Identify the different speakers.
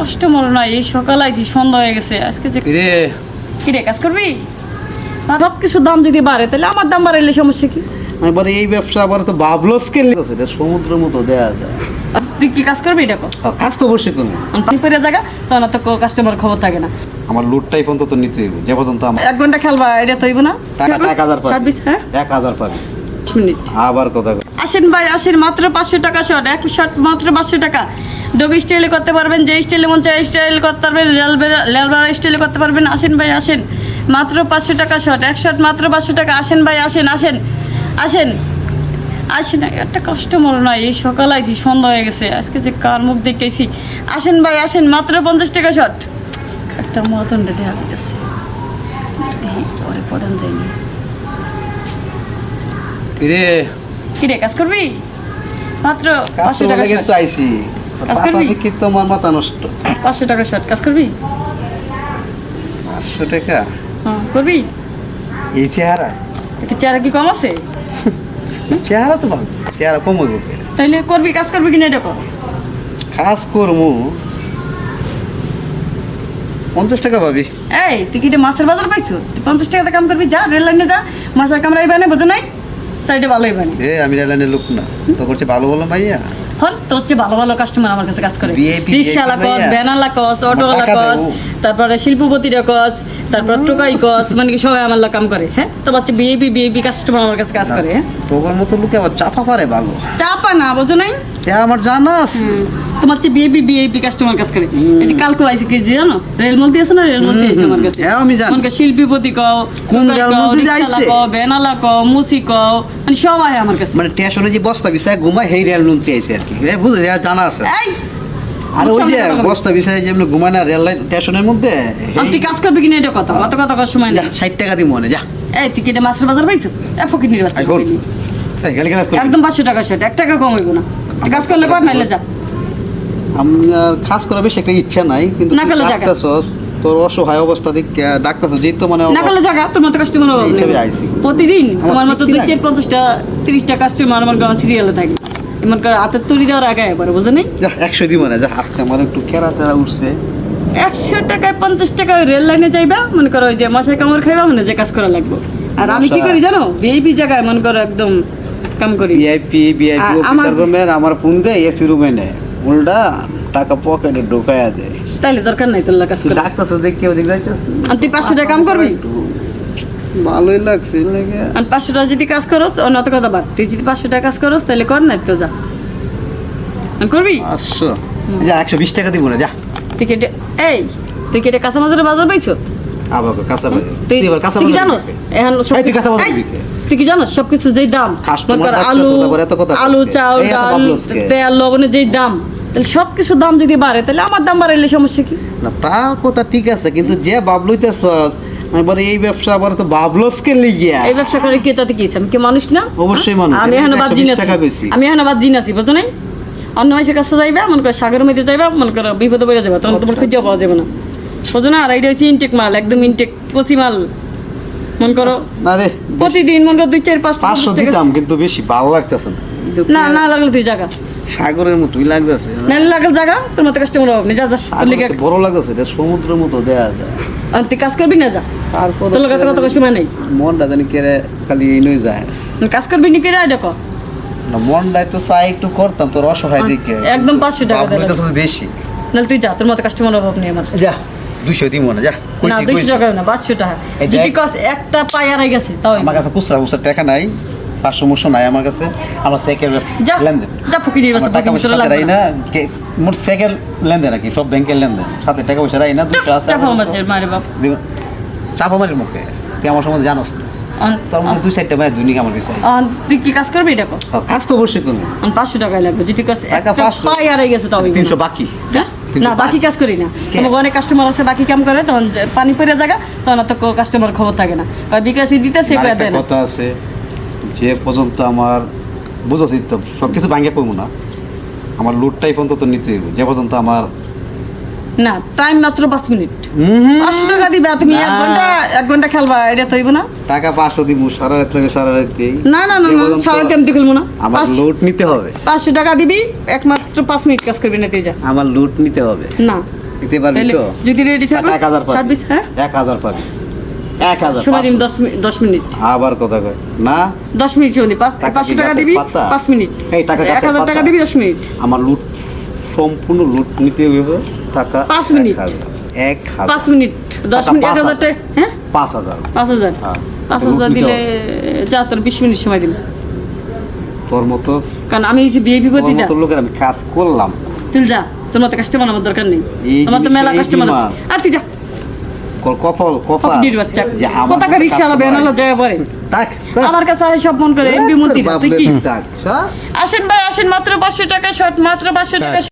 Speaker 1: Customer নাই এই সকাল আইছি সন্ধ্যা হয়ে গেছে আজকে যে
Speaker 2: রে
Speaker 1: কি রে কাজ করবি? সব কিছুর দাম যদি বাড়ে তাহলে আমার দাম বাড়াইলে সমস্যা কি?
Speaker 2: আবার এই ব্যবসা আবার তো বাবলো স্কেল এটা সমুদ্র মতো দেয়া যায়।
Speaker 1: তুই কি কাজ করবি দেখো
Speaker 2: আর কাজ তো অবশ্যই করব
Speaker 1: পানি পরে জায়গা তখন তো কাস্টমার খবর থাকে না।
Speaker 2: আমার লুটটাই পর্যন্ত নিতে হইব যে পর্যন্ত আমার
Speaker 1: এক ঘণ্টা খেলবা এটা তো হইব না?
Speaker 2: টাকা এক হাজার পাবি।
Speaker 1: হ্যাঁ?
Speaker 2: এক হাজার পাবি।
Speaker 1: মিনিট।
Speaker 2: আবার কথা
Speaker 1: আসেন ভাই আসেন মাত্র পাঁচশো টাকা শট এক শট মাত্র পাঁচশো টাকা। ডবি স্টাইলে করতে পারবেন যে স্টাইলে মন চায় স্টাইল করতে পারবেন রেলবেলা স্টাইলে করতে পারবেন। আসেন ভাই আসেন। মাত্র পাঁচশো টাকা শট এক শট মাত্র পাঁচশো টাকা। আসেন ভাই আসেন আসেন আসেন। আসেন একটা কাস্টমার নয় এই সকাল আইছি সন্ধ্যা হয়ে গেছে আজকে যে কার মুখ দেখেছি আসেন ভাই আসেন মাত্র পঞ্চাশ টাকা শট একটা মতন দেখা গেছে পরে পদান যায়নি
Speaker 2: রে
Speaker 1: কি রে কাজ করবি? মাত্র পাঁচশো টাকা।
Speaker 2: কিন্তু আইছি।
Speaker 1: কাজ করবি?
Speaker 2: দেখি তো মাথা নষ্ট?
Speaker 1: পাঁচশো টাকা শর্ট কাজ করবি?
Speaker 2: পাঁচশো টাকা?
Speaker 1: হ্যাঁ করবি?
Speaker 2: এই চেহারা?
Speaker 1: কি চেহারা কি কম আছে?
Speaker 2: চেহারা তো ভালো চেহারা কম হইব।
Speaker 1: তাইলে করবি কাজ করবি কিনা এটা কর।
Speaker 2: কাজ করমু পঞ্চাশ টাকা পাবি।
Speaker 1: এই তুই কি মাছের বাজার পাইছো? পঞ্চাশ টাকাতে কাম করবি যা রেল লাইনে যা মাছের কামড়াই বানে বোঝো নাই? তাই ভালোই বানে
Speaker 2: এ আমি লোক না। তো করছে ভালো
Speaker 1: হন হচ্ছে ভালো ভালো কাস্টমার আমার কাছে কাজ করে। রিক্সাওয়ালা কস। ব্যানারলা কস অটোওয়ালা কস তারপরে শিল্পপতিরা কস তারপর টোকাই কস মানে কি সবাই আমার কাম করে হ্যাঁ? তো বাচ্চা বিএপি বিএপি কাস্টমার আমার কাছে কাজ করে হ্যাঁ?
Speaker 2: তোর মতো লোকে আবার চাপা পারে ভালো
Speaker 1: চাপা না বোঝো নাই?
Speaker 2: আমার জানা আছে
Speaker 1: তোমার হচ্ছে বিএপি বিএপি কাস্টমার কাজ করে। এই যে কালকে আইছে কি জানো? রেলমন্ত্রী আছে না রেলমন্ত্রী আইছে আমার কাছে?
Speaker 2: হ্যাঁ, আমি জানি।
Speaker 1: শিল্পীপতি কও
Speaker 2: কোন
Speaker 1: কও,
Speaker 2: রেলমন্ত্রী আইছে?
Speaker 1: কও বেনালা কও মুসি কও মানে সবাই আমার কাছে।
Speaker 2: মানে স্টেশনে যে বস্তা বিছায় ঘুমায় মন্ত্রী আইছে আর কি। বুঝলি জানা আছে।
Speaker 1: এই!
Speaker 2: আর ওই যে। বস্তা বিছায় যেমন ঘুমায় না রেল লাইন স্টেশনের মধ্যে
Speaker 1: তুই কাজ করবি কিনা এটা কথা। অত কথা করার সময় নেই।
Speaker 2: ষাট টাকা দিই মনে যা।
Speaker 1: এই তুই কেটে মাছের বাজার পাইছো? এ ফকির
Speaker 2: করবি।
Speaker 1: একদম পাঁচশো টাকা সেট এক টাকা কম হইব না। কাজ করলে কর নাইলে যা।
Speaker 2: আমার খাস করা বেশি একটা ইচ্ছা নাই কিন্তু তোর অসহায় অবস্থা দেখে যেই তো মানে
Speaker 1: জায়গা তোর মতো কাস্টমার। প্রতিদিন তোমার মতো দুই চার পঞ্চাশটা তিরিশটা কাস্টমার আমার সিরিয়ালে থাকে। এমন করে হাতের তুলি দেওয়ার আগে একবার বুঝো নেই
Speaker 2: একশো মানে যা আজকে আমার একটু কেরা টেরা উঠছে।
Speaker 1: একশো টাকায় পঞ্চাশ টাকা রেল লাইনে যাইবা মনে করো ওই যে মশাই কামড় খাইবা মানে যে কাজ করা লাগবে। আর আমি কি করি জানো? ভিআইপি জায়গায় মনে করো একদম কাম করি।
Speaker 2: ভিআইপি ভিআইপি অফিসার রুমে আমার ফোন দেয় এসি রুমে নেয়। উল্টা টাকা পকেটে ঢোকায়া দেয়।
Speaker 1: তাইলে দরকার নাই তোর কাজ করে।
Speaker 2: ডাক্তার দেখে ওদিক যাইতেছে।
Speaker 1: আর তুই পাঁচশো টাকা কাম করবি?
Speaker 2: ভালোই লাগছে লেগে।
Speaker 1: আর পাঁচশো টাকা যদি কাজ করস অন্য কথা বাদ। তুই যদি পাঁচশো টাকা কাজ করস তাহলে কর না তো যা। করবি?
Speaker 2: পাঁচশো। যা একশো বিশ টাকা দিব না যা।
Speaker 1: তুই কেটে এই তুই কেটে কাঁচা মাছের বাজার পাইছো?
Speaker 2: আবার কাঁচা
Speaker 1: তুই
Speaker 2: তুই কাঁচা
Speaker 1: তুই জানোস? এখন সব
Speaker 2: এই, তুই কাঁচা বাজার
Speaker 1: এই,
Speaker 2: দিবি। কে?
Speaker 1: তুই কি জানোস? সবকিছু যেই দাম
Speaker 2: Customer
Speaker 1: কর
Speaker 2: ডাকতেছে,
Speaker 1: আলু
Speaker 2: তারপর এত কথা
Speaker 1: আলু চাউল ডাল তেল লবণের যেই দাম তাহলে সব কিছু দাম যদি বাড়ে তাহলে আমার দাম বাড়াইলে সমস্যা কি?
Speaker 2: না তা কথা ঠিক আছে কিন্তু যে এবার এই ব্যবসা আবার তো বাবলসকে লিগিয়া।
Speaker 1: এই ব্যবসা করে কে তাতে কি আমি কি মানুষ না?
Speaker 2: অবশ্যই মানুষ।
Speaker 1: আমি এখন বাদ
Speaker 2: 120
Speaker 1: জিন আছি আমি এখন বাদ জিন আছি বুঝছ অন্য মাসের কাছে যাইবা মনে করো সাগরের মধ্যে যাইবা মনে করো বিপদে পড়ে যাবে তখন তোমার খুঁজে পাওয়া যাবে না। বুঝো না আর এইটা হচ্ছে ইনটেক মাল একদম ইনটেক কচি মাল। মন করো
Speaker 2: না রে
Speaker 1: প্রতিদিন মনে করো দুই চার পাঁচ
Speaker 2: পাঁচশো দিতাম কিন্তু বেশি ভালো লাগতেছে না।
Speaker 1: না না লাগলে তুই জায়গা
Speaker 2: সাগরের মতোই লাগতেছে।
Speaker 1: না লাগলে জায়গা তোর মতো কাস্টমার হবে যা যা
Speaker 2: বড় লাগতেছে এটা সমুদ্রের মতো দেয়া যায়
Speaker 1: আর তুই কাজ করবি না যা।
Speaker 2: তারপর
Speaker 1: তোর লোক কত সময় নেই।
Speaker 2: মনটা জানি কেড়ে খালি নই যায়।
Speaker 1: কাজ করবি নি কে। দেখো
Speaker 2: না মনটাই তো চাই একটু করতাম তোর অসহায় দিকে।
Speaker 1: একদম পাঁচশো টাকা
Speaker 2: বেশি।
Speaker 1: নাহলে তুই যা তোর মতো কাস্টমার অভাব নেই আমার।
Speaker 2: যা। দুইশো দিই মনে যা।
Speaker 1: না
Speaker 2: কইছি,
Speaker 1: দুইশো
Speaker 2: কইছি।
Speaker 1: টাকা না পাঁচশো টাকা। যদি কস একটা পাই আর গেছে তাও
Speaker 2: আমার কাছে খুচরা খুচরা টাকা নাই পাঁচশো মুশো নাই আমার কাছে। আমার
Speaker 1: যা
Speaker 2: লেনদেন।
Speaker 1: যা ফুকি নিয়ে
Speaker 2: টাকা পয়সা রাই না। মোট সেকেন্ড লেনদেন আর কি সব ব্যাংকের লেনদেন। সাথে টাকা পয়সা রাই না দুটো আছে
Speaker 1: চাপা মাছের মারে বাপ।
Speaker 2: দিব- চাপ আমার মুখে। তুই আমার সম্বন্ধে জানোস না। তোর মধ্যে দুই চারটা ভাই দুনিয়া আমার
Speaker 1: তুই কি কাজ করবি দেখো
Speaker 2: কাজ তো অবশ্যই করব।
Speaker 1: পাঁচশো টাকায় লাগবে। যদি কস
Speaker 2: টাকা 500
Speaker 1: আর গেছে তাও
Speaker 2: তিনশো বাকি।
Speaker 1: হ্যাঁ? না বাকি কাজ করি না।
Speaker 2: কে?
Speaker 1: অনেক কাস্টমার আছে বাকি কাম করে তখন পানি পড়ে জায়গা তখন তো কাস্টমার খবর থাকে না। আর বিকাশই দিতে সে করে
Speaker 2: আরেকটা কথা আছে যে পর্যন্ত আমার বুঝছি তো সব কিছু ভাঙে করব না। আমার লুটটাই পর্যন্ত তো নিতে যে পর্যন্ত আমার
Speaker 1: না টাইম মাত্র পাঁচ মিনিট। পাঁচশো টাকা দিবা তুমি এক ঘণ্টা এক ঘণ্টা খেলবা এটা না।
Speaker 2: টাকা পাঁচশো দিব সারা রাত থেকে সারা রাত
Speaker 1: না না না সারা তেমনি খেলব না।
Speaker 2: আমার লুট নিতে হবে।
Speaker 1: পাঁচশো টাকা দিবি একমাত্র পাঁচ মিনিট কাজ করবি না তুই যা।
Speaker 2: আমার লুট নিতে হবে।
Speaker 1: না।
Speaker 2: দিতে পারবি তো?
Speaker 1: যদি রেডি থাকো
Speaker 2: এক হাজার পাবি।
Speaker 1: হ্যাঁ?
Speaker 2: এক হাজার পাবি। এক হাজার
Speaker 1: সময় দিন দশ মিনিট দশ মিনিট।
Speaker 2: আবার কথা কয়। না?
Speaker 1: দশ মিনিট সময় পাঁচশো টাকা দিবি পাঁচ মিনিট।
Speaker 2: এই টাকা
Speaker 1: এক হাজার টাকা দিবি দশ মিনিট।
Speaker 2: আমার লুট সম্পূর্ণ লুট নিতে হবে টাকা
Speaker 1: পাঁচ মিনিট।
Speaker 2: এক
Speaker 1: পাঁচ মিনিট দশ মিনিট এক হাজার। টাকা হ্যাঁ?
Speaker 2: পাঁচ হাজার।
Speaker 1: পাঁচ হাজার।
Speaker 2: হ্যাঁ।
Speaker 1: পাঁচ হাজার দিলে
Speaker 2: হবে।
Speaker 1: যা তোর বিশ মিনিট সময় দিন
Speaker 2: তোর মতো
Speaker 1: কারণ আমি এই যে বিয়ে
Speaker 2: তোর
Speaker 1: বিপত্তি যা
Speaker 2: মতো লোকের আমি কাজ করলাম।
Speaker 1: তুই যা তোর মতো কাস্টমার আমার দরকার নেই। আমার তো মেলা কাস্টমার আছে। আর তুই যা।
Speaker 2: কপাল কপাল।
Speaker 1: বাচ্চা।
Speaker 2: যে আমার
Speaker 1: কত টাকা
Speaker 2: মতো
Speaker 1: রিক্সা আলা
Speaker 2: customer
Speaker 1: বেনালা যায় পরে
Speaker 2: থাক, থাক।
Speaker 1: আমার কাছে সব মন করে এমবি মন্দির। তুই কি?
Speaker 2: থাক, থাক।
Speaker 1: আসেন ভাই আসেন মাত্র পাঁচশো টাকা শর্ট মাত্র পাঁচশো টাকা।